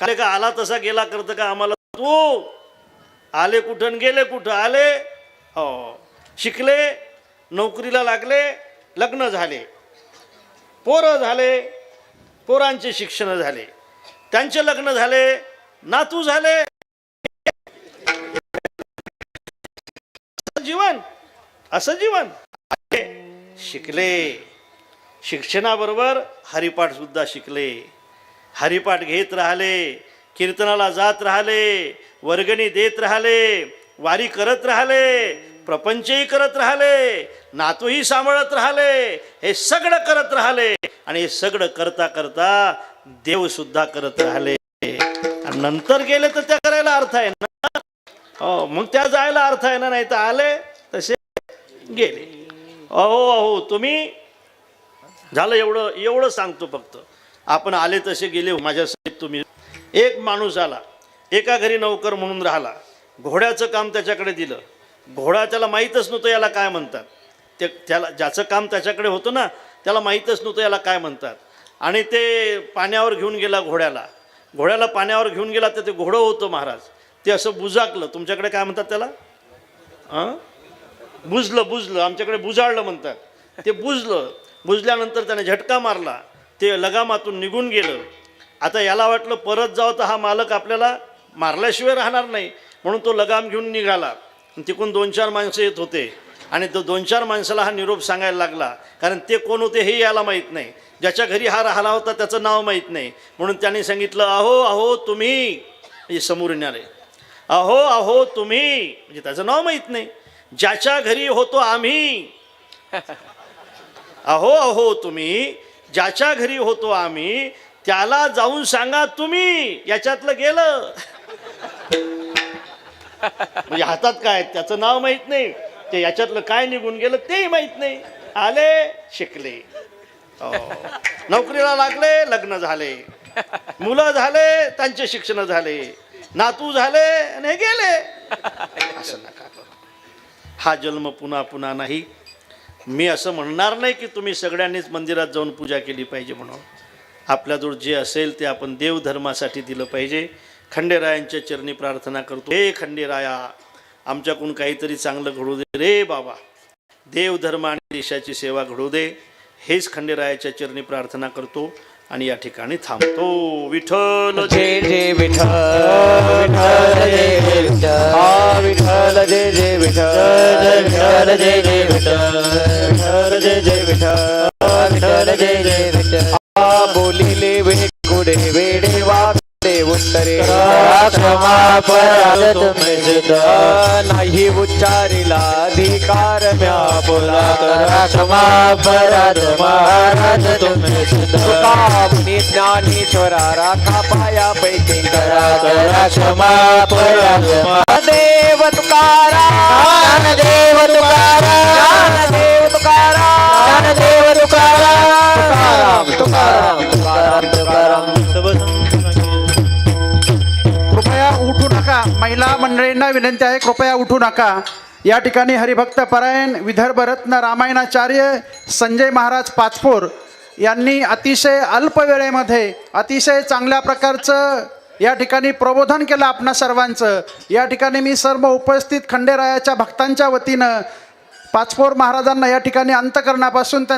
का आला तसा गेला करतं का आम्हाला? तू आले कुठं गेले कुठं? आले? हो. शिकले नोकरीला लागले लग्न झाले. पोरं झाले पोरांचे शिक्षण झाले. त्यांचे लग्न झाले नातू झाले. जीवन असं जीवन. शिकले. शिक्षणाबरोबर हरिपाठ सुद्धा शिकले. हरिपाठ घेत राहिले कीर्तनाला जात राहिले वर्गणी देत राहिले वारी करत राहिले प्रपंचही करत राहिले नातूही सांभाळत राहिले हे सगळं करत राहिले आणि हे सगळं करता करता देव सुद्धा करत राहिले. नंतर गेले तर त्या करायला अर्थ आहे ना? हो मग त्या जायला अर्थ आहे ना? नाही तर आले तसे गेले. अहो अहो तुम्ही झालं एवढं एवढं सांगतो फक्त. आपण आले तसे गेले हो माझ्यासाठी तुम्ही. एक माणूस आला एका घरी नौकर म्हणून राहिला. घोड्याचं काम त्याच्याकडे दिलं. घोडा त्याला माहीतच नव्हतं याला काय म्हणतात. ते त्याला ज्याचं काम त्याच्याकडे होतं ना त्याला माहीतच नव्हतं याला काय म्हणतात. आणि ते पाण्यावर घेऊन गेला घोड्याला. घोड्याला पाण्यावर घेऊन गेला तर ते घोडं होतं महाराज. ते असं बुजाकलं. तुमच्याकडे काय म्हणतात त्याला? हां बुजलं बुजलं. आमच्याकडे बुजाळलं म्हणतात. ते बुजलं. बुजल्यानंतर त्याने झटका मारला. ते लगामातून निघून गेलं. आता याला वाटलं परत जावं तर हा मालक आपल्याला मारल्याशिवाय राहणार नाही म्हणून तो लगाम घेऊन निघाला. तिकडून दोन चार माणसं येत होते. आणि तो दोन चार माणसाला हा निरोप सांगायला लागला. कारण ते कोण होते हे याला माहीत नाही. ज्याच्या घरी हा राहिला होता त्याचं नाव माहीत नाही. म्हणून त्यांनी सांगितलं अहो अहो तुम्ही हे समोर येणारे. अहो अहो तुम्ही म्हणजे त्याचं नाव माहीत नाही. ज्याच्या घरी होतो आम्ही. अहो अहो तुम्ही ज्याच्या घरी होतो आम्ही त्याला जाऊन सांगा तुम्ही याच्यातलं गेलं. म्हणजे हातात काय त्याचं नाव माहीत नाही. ते याच्यातलं काय निघून गेलं तेही माहीत नाही. आले शिकले. हो. नोकरीला लागले लग्न झाले. मुलं झाले त्यांचे शिक्षण झाले. नातू झाले आणि हे गेले. असं नका हा जन्म पुन्हा पुन्हा नाही. मी असं म्हणणार नाही की तुम्ही सगळ्यांनीच मंदिरात जाऊन पूजा केली पाहिजे म्हणून. आपल्याजवळ जे असेल ते आपण देवधर्मासाठी दिलं पाहिजे. खंडेरायांच्या चरणी प्रार्थना करतो. हे खंडेराया आमच्याकडून काहीतरी चांगलं घडू दे. रे बाबा देवधर्म आणि देशाची सेवा घडू दे. हेच खंडेरायाच्या चरणी प्रार्थना करतो आणि या ठिकाणी थांबतो. विठ्ठल जय. जय विठ्ठल जय जय विठ्ठल विठ्ठल जय जय विठ्ठल विठ्ठल जय जय विठ्ठल विठ्ठल जय जय सिद्ध नाही उच्चारिला अधिकार म्या बोला क्षमा पराध महाराज तुम्ही सिद्ध ज्ञानेश्वरा राखा पाया पैकी करा. करा क्षमा पराध देव तुकारा देव तुकारा देव उठू महिला मंडळींना विनंती आहे कृपया उठू नका. या ठिकाणी हरिभक्त परायण विदर्भ रत्न रामायणाचार्य संजय महाराज पाचपोर यांनी अतिशय अल्प वेळेमध्ये अतिशय चांगल्या प्रकारचं या ठिकाणी प्रबोधन केलं आपणा सर्वांचं. या ठिकाणी मी सर्व उपस्थित खंडेरायाच्या भक्तांच्या वतीनं पाचपोर महाराजांना या ठिकाणी अंतकरणापासून त्यांना